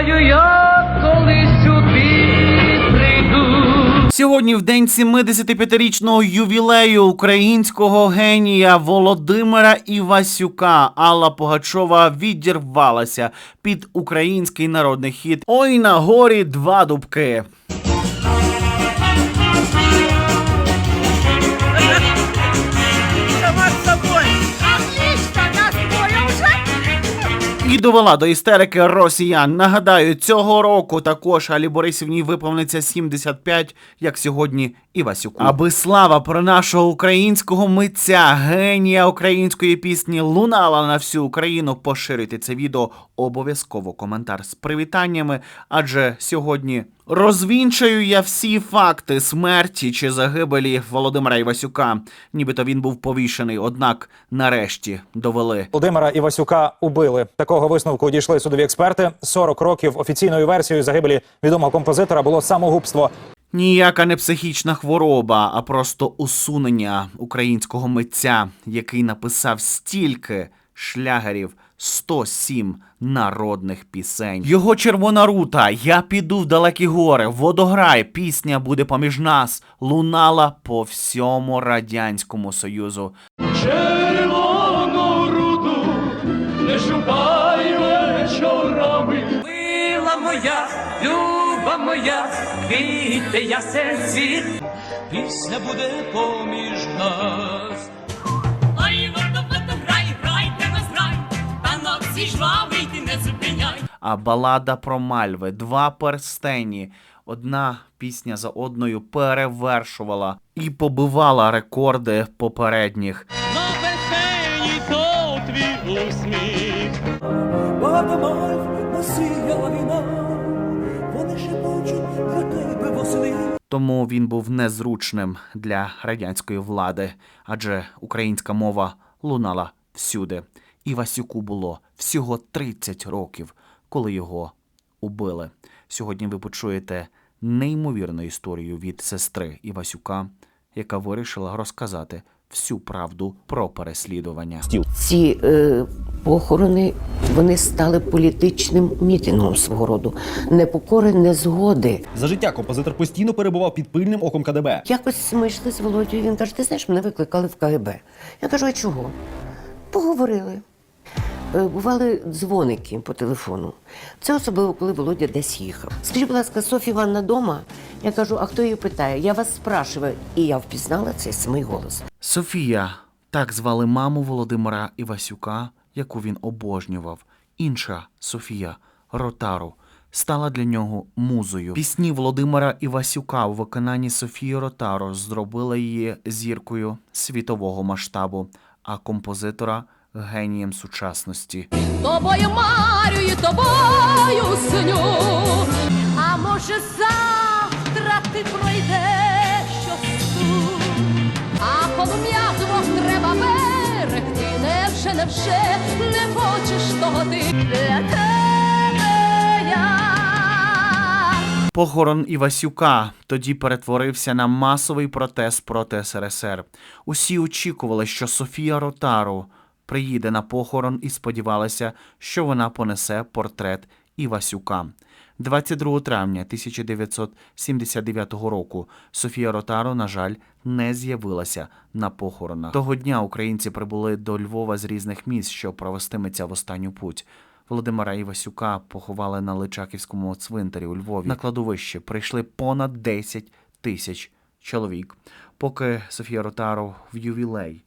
знаю, я коли сюди прийду. Сьогодні, в день 75-річного ювілею українського генія Володимира Івасюка, Алла Пугачова відірвалася під український народний хіт Ой на горі два дубки. І довела до істерики росіян. Нагадаю, цього року також Алі Борисівні виповниться 75, як сьогодні Івасюку. Аби слава про нашого українського митця, генія української пісні лунала на всю Україну. Поширити це відео обов'язково коментар з привітаннями, адже сьогодні. Розвінчаю я всі факти смерті чи загибелі Володимира Івасюка. Нібито він був повішений, однак нарешті довели. Володимира Івасюка убили. Такого висновку дійшли судові експерти. 40 років офіційною версією загибелі відомого композитора було самогубство. Ніяка не психічна хвороба, а просто усунення українського митця, який написав стільки шлягерів. 107 народних пісень. Його червона рута, я піду в далекі гори, водограй, пісня буде поміж нас, лунала по всьому радянському союзу. Червону руду не шукай вечорами. Мила моя, люба моя, квіти ясен світ, пісня буде поміж нас. Ой, вордо, вордо, грай, грай, де нас грай, танок зі жвавий, балада про Мальви, два перстені. Одна пісня за одною перевершувала і побивала рекорди попередніх. На песені то твій усміх. Багато мальв насіяла війна, вони шепочуть для тебе восени. Тому він був незручним для радянської влади, адже українська мова лунала всюди. І Васюку було всього 30 років, коли його убили. Сьогодні ви почуєте неймовірну історію від сестри Івасюка, яка вирішила розказати всю правду про переслідування. ці е, похорони вони стали політичним мітингом свого роду непокори, незгоди. За життя композитор постійно перебував під пильним оком КДБ. Якось ми йшли з Володією, він каже: ти знаєш, мене викликали в КГБ. Я кажу, а чого? Поговорили. Е, Бували дзвоники по телефону. Це особливо, коли Володя десь їхав. Скажіть, будь ласка, Софія Івановна дома? Я кажу, а хто її питає? Я вас спрашиваю. І я впізнала цей самий голос. Софія так звали маму Володимира Івасюка, яку він обожнював. Інша Софія Ротару стала для нього музою. Пісні Володимира Івасюка у виконанні Софії Ротару зробили її зіркою світового масштабу, а композитора генієм сучасності. Тобою марюю, тобою сню. А може завтра ти пройдеш щось тут? А полум'я двох треба берегти. Невже, невже не хочеш того ти для тебе я. Похорон Івасюка тоді перетворився на масовий протест проти СРСР. Усі очікували, що Софія Ротару приїде на похорон і сподівалися, що вона понесе портрет Івасюка. 22 травня 1979 року Софія Ротару, на жаль, не з'явилася на похоронах. Того дня українці прибули до Львова з різних міст, щоб провести митця в останню путь. Володимира Івасюка поховали на Личаківському цвинтарі у Львові. На кладовище прийшли понад 10 тисяч чоловік. Поки Софія Ротару в ювілей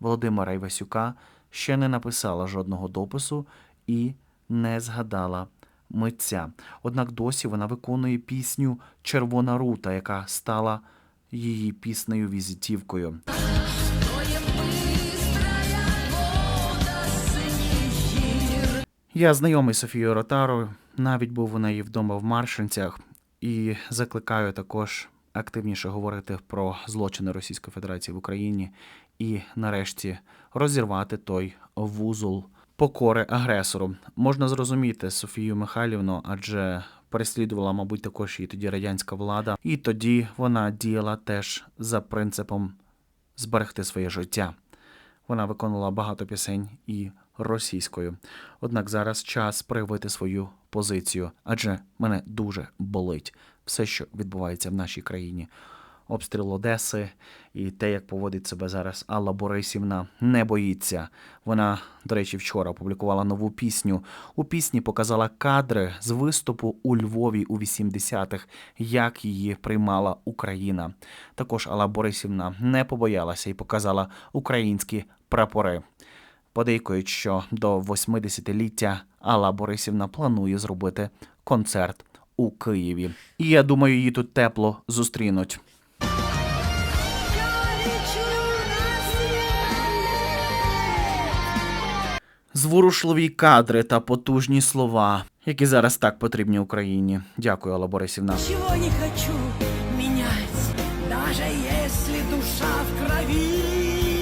Володимира Івасюка ще не написала жодного допису і не згадала митця. Однак досі вона виконує пісню Червона рута, яка стала її піснею візитівкою. Я знайомий Софією Ротарою, навіть був у неї вдома в Маршинцях, і закликаю також активніше говорити про злочини Російської Федерації в Україні і, нарешті, розірвати той вузол покори агресору. Можна зрозуміти Софію Михайлівну, адже переслідувала, мабуть, також і тоді радянська влада, і тоді вона діяла теж за принципом зберегти своє життя. Вона виконувала багато пісень і російською. Однак зараз час проявити свою позицію, адже мене дуже болить все, що відбувається в нашій країні. Обстріл Одеси і те, як поводить себе зараз Алла Борисівна, не боїться. Вона, до речі, вчора опублікувала нову пісню. У пісні показала кадри з виступу у Львові у 80-х, як її приймала Україна. Також Алла Борисівна не побоялася і показала українські прапори. Подейкують, що до 80-ліття Алла Борисівна планує зробити концерт у Києві. І я думаю, її тут тепло зустрінуть. Зворушливі кадри та потужні слова, які зараз так потрібні Україні. Дякую, Алла Борисівна. Чого не хочу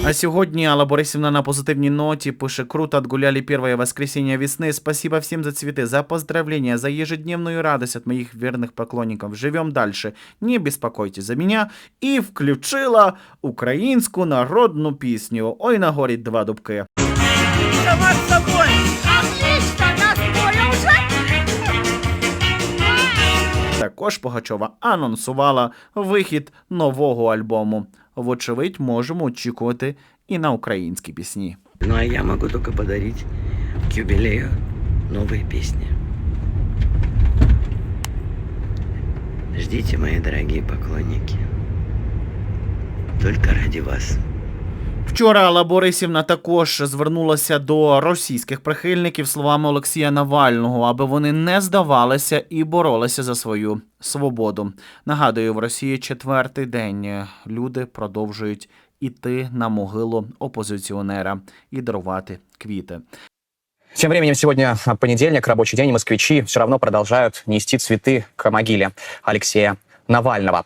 А сьогодні Алла Борисівна на позитивній ноті пише круто отгуляли первое воскресенье весны. Спасибо всем за цветы, за поздравления, за ежедневную радость от моих верных поклонников. Живем дальше. Не беспокойтесь за меня. І включила українську народну пісню. Ой на горі два дубки. А птичка нас двоє вже? Також Погачова анонсувала вихід нового альбому. Вочевидь, можемо очікувати і на українські пісні. Ну а я можу только подарити к юбілею нові пісні. Ждите, мої дорогі поклонники. Только ради вас. Вчора Алла Борисівна також звернулася до російських прихильників словами Олексія Навального, аби вони не здавалися і боролися за свою свободу. Нагадую, в Росії четвертий день люди продовжують іти на могилу опозиціонера і дарувати квіти. Тем временем сегодня понедельник, рабочий день, и москвичи все равно продолжают нести цветы к могиле Алексея Навального.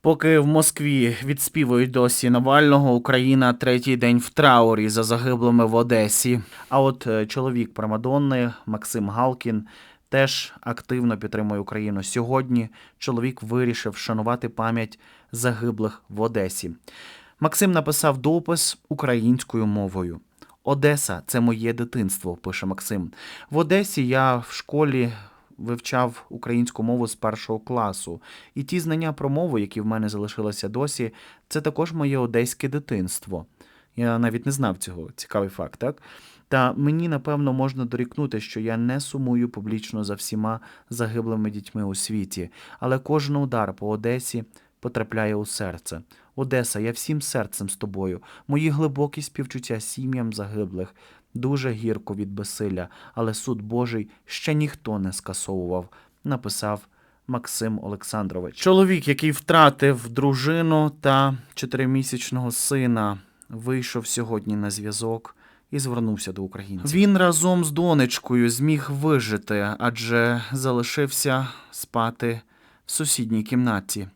Поки в Москві відспівують досі Навального, Україна третій день в траурі за загиблими в Одесі. А от е, чоловік Прамадонни Максим Галкін теж активно підтримує Україну. Сьогодні чоловік вирішив вшанувати пам'ять загиблих в Одесі. Максим написав допис українською мовою. Одеса це моє дитинство, пише Максим. В Одесі я в школі вивчав українську мову з першого класу. І ті знання про мову, які в мене залишилися досі, це також моє одеське дитинство. Я навіть не знав цього. Цікавий факт, так? Та мені, напевно, можна дорікнути, що я не сумую публічно за всіма загиблими дітьми у світі, але кожен удар по Одесі потрапляє у серце. Одеса, я всім серцем з тобою. Мої глибокі співчуття сім'ям загиблих. Дуже гірко від безсилля, але суд Божий ще ніхто не скасовував, написав Максим Олександрович. Чоловік, який втратив дружину та чотиримісячного сина, вийшов сьогодні на зв'язок і звернувся до українців. Він разом з донечкою зміг вижити, адже залишився спати в сусідній кімнаті.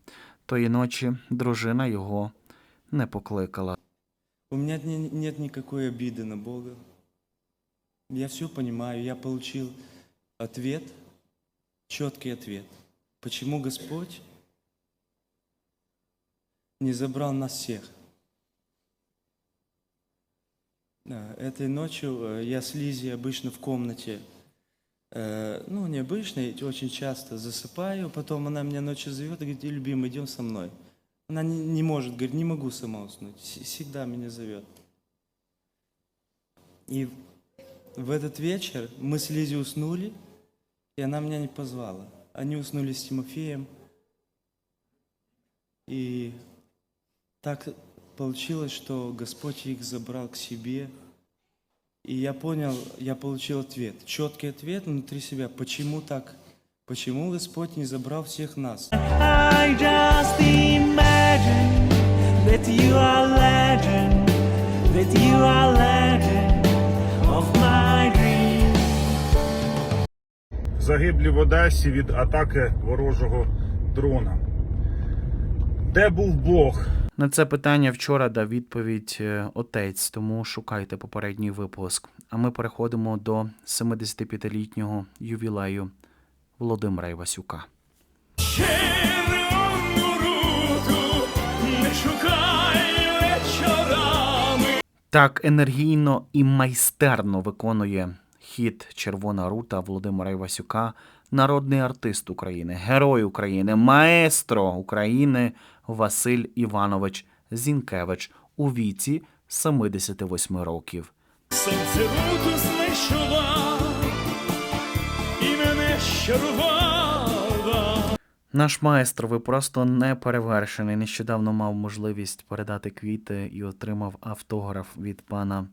Тої ночі дружина його не покликала. У меня не- нет никакой на Бога. Я все понимаю, я получил ответ, четкий ответ. Почему Господь не забрал нас всех? Этой ночью э, я с Лизей обычно в комнате, э, ну, не обычно, я очень часто засыпаю, потом она меня ночью зовет и говорит, любимый, идем со мной. Она не, не может, говорит, не могу сама уснуть, Вс- всегда меня зовет. И в этот вечер мы с Лизей уснули, и она меня не позвала. Они уснули с Тимофеем. И так получилось, что Господь их забрал к себе. И я понял, я получил ответ, четкий ответ внутри себя, почему так, почему Господь не забрал всех нас. I just imagine that you are legend, that you are legend загиблі в Одесі від атаки ворожого дрона. Де був Бог? На це питання вчора дав відповідь е, отець, тому шукайте попередній випуск. А ми переходимо до 75-літнього ювілею Володимира Івасюка. Так енергійно і майстерно виконує хід Червона рута Володимира Івасюка, народний артист України, герой України, маестро України Василь Іванович Зінкевич у віці 78 років. Сонце руту знайшла і мене щарувала. Наш майстро, ви просто не перевершений. Нещодавно мав можливість передати квіти і отримав автограф від пана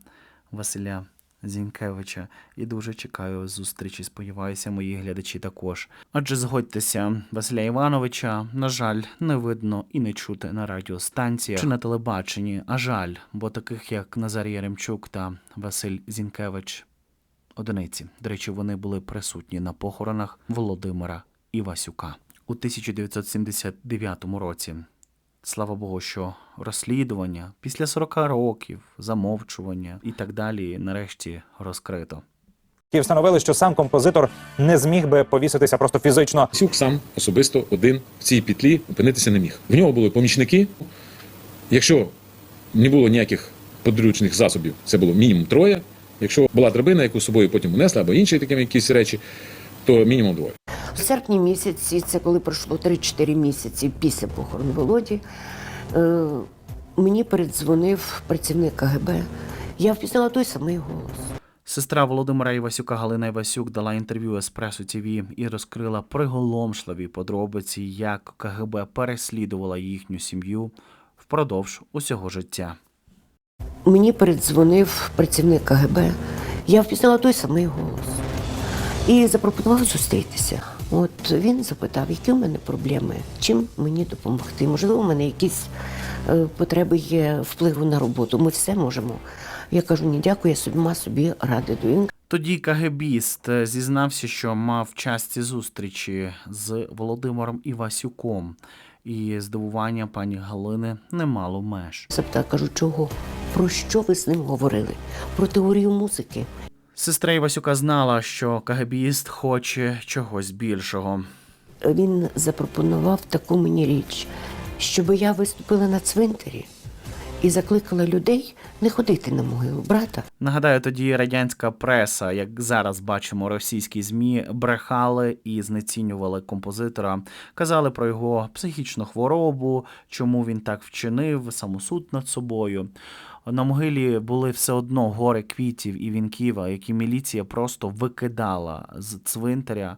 Василя Зінкевича. І дуже чекаю зустрічі. Сподіваюся, мої глядачі також. Адже згодьтеся, Василя Івановича, на жаль, не видно і не чути на радіостанціях чи на телебаченні. А жаль, бо таких як Назар Яремчук та Василь Зінкевич одиниці. До речі, вони були присутні на похоронах Володимира Івасюка у 1979 році. Слава Богу, що розслідування після 40 років, замовчування і так далі, нарешті розкрито. І встановили, що сам композитор не зміг би повіситися просто фізично. Сюк сам особисто один в цій петлі опинитися не міг. В нього були помічники. Якщо не було ніяких подручних засобів, це було мінімум троє. Якщо була драбина, яку з собою потім унесли, або інші такі якісь речі, то мінімум двоє. В серпні місяці, це коли пройшло 3-4 місяці після похорону Володі, е, мені передзвонив працівник КГБ. Я впізнала той самий голос. Сестра Володимира Івасюка Галина Івасюк дала інтерв'ю Еспресо ТВ і розкрила приголомшливі подробиці, як КГБ переслідувала їхню сім'ю впродовж усього життя. Мені передзвонив працівник КГБ. Я впізнала той самий голос і запропонував зустрітися. От він запитав, які у мене проблеми, чим мені допомогти. Можливо, у мене якісь е, потреби є впливу на роботу. Ми все можемо. Я кажу, ні, дякую, я сама собі ради даю. Він Тоді КГБіст е, зізнався, що мав часті зустрічі з Володимиром Івасюком, і здивування пані Галини не мало меж. запитав, кажу, чого? Про що ви з ним говорили? Про теорію музики. Сестра Івасюка знала, що КГБіст хоче чогось більшого. Він запропонував таку мені річ, щоб я виступила на цвинтарі і закликала людей не ходити на могилу брата. Нагадаю, тоді радянська преса, як зараз бачимо, російські змі брехали і знецінювали композитора, казали про його психічну хворобу, чому він так вчинив, самосуд над собою. На могилі були все одно гори квітів і вінків, які міліція просто викидала з цвинтаря.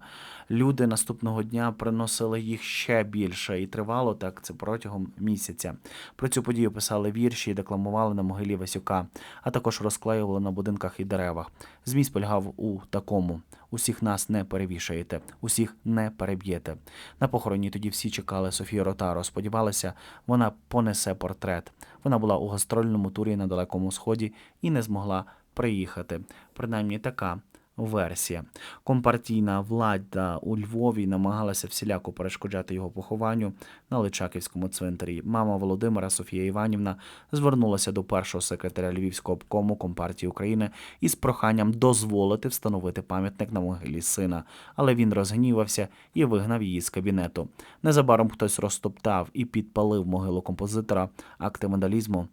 Люди наступного дня приносили їх ще більше, і тривало так це протягом місяця. Про цю подію писали вірші і декламували на могилі Васюка, а також розклеювали на будинках і деревах. Зміст полягав у такому: усіх нас не перевішаєте, усіх не переб'єте. На похороні тоді всі чекали Софію Ротаро. Сподівалися, вона понесе портрет. Вона була у гастрольному турі на Далекому Сході і не змогла приїхати. Принаймні така версія. Компартійна влада у Львові намагалася всіляко перешкоджати його похованню на Личаківському цвинтарі. Мама Володимира Софія Іванівна звернулася до першого секретаря Львівського обкому Компартії України із проханням дозволити встановити пам'ятник на могилі сина, але він розгнівався і вигнав її з кабінету. Незабаром хтось розтоптав і підпалив могилу композитора. Акти вандалізму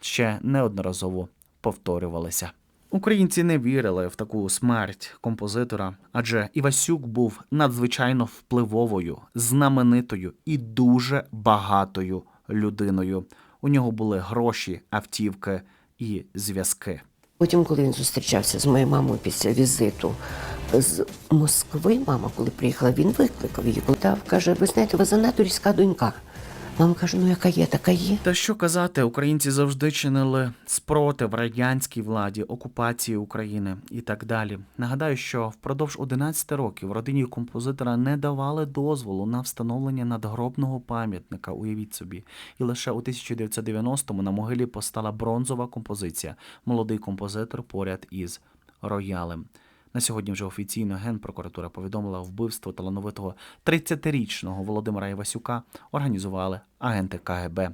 ще неодноразово повторювалися. Українці не вірили в таку смерть композитора, адже Івасюк був надзвичайно впливовою, знаменитою і дуже багатою людиною. У нього були гроші, автівки і зв'язки. Потім, коли він зустрічався з моєю мамою після візиту з Москви, мама, коли приїхала, він викликав її. Питав, каже, ви знаєте, ви занадто різка донька. Мама каже, ну яка є, така є. Та що казати, українці завжди чинили спротив радянській владі, окупації України і так далі. Нагадаю, що впродовж 11 років родині композитора не давали дозволу на встановлення надгробного пам'ятника. Уявіть собі, і лише у 1990-му на могилі постала бронзова композиція Молодий композитор поряд із роялем. На сьогодні вже офіційно Генпрокуратура повідомила вбивство талановитого 30-річного Володимира Івасюка організували агенти КГБ.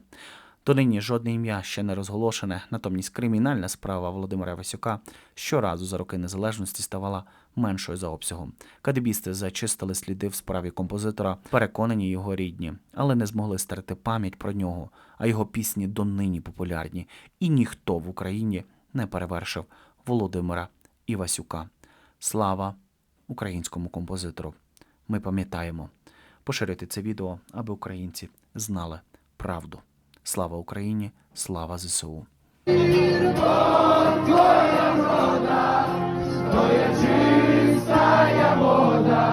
Донині жодне ім'я ще не розголошене, натомість кримінальна справа Володимира Васюка щоразу за роки незалежності ставала меншою за обсягом. Кадебісти зачистили сліди в справі композитора, переконані його рідні, але не змогли стерти пам'ять про нього, а його пісні донині популярні, і ніхто в Україні не перевершив Володимира Івасюка. Слава українському композитору! Ми пам'ятаємо поширити це відео, аби українці знали правду. Слава Україні! Слава ЗСУ! Твоя вода,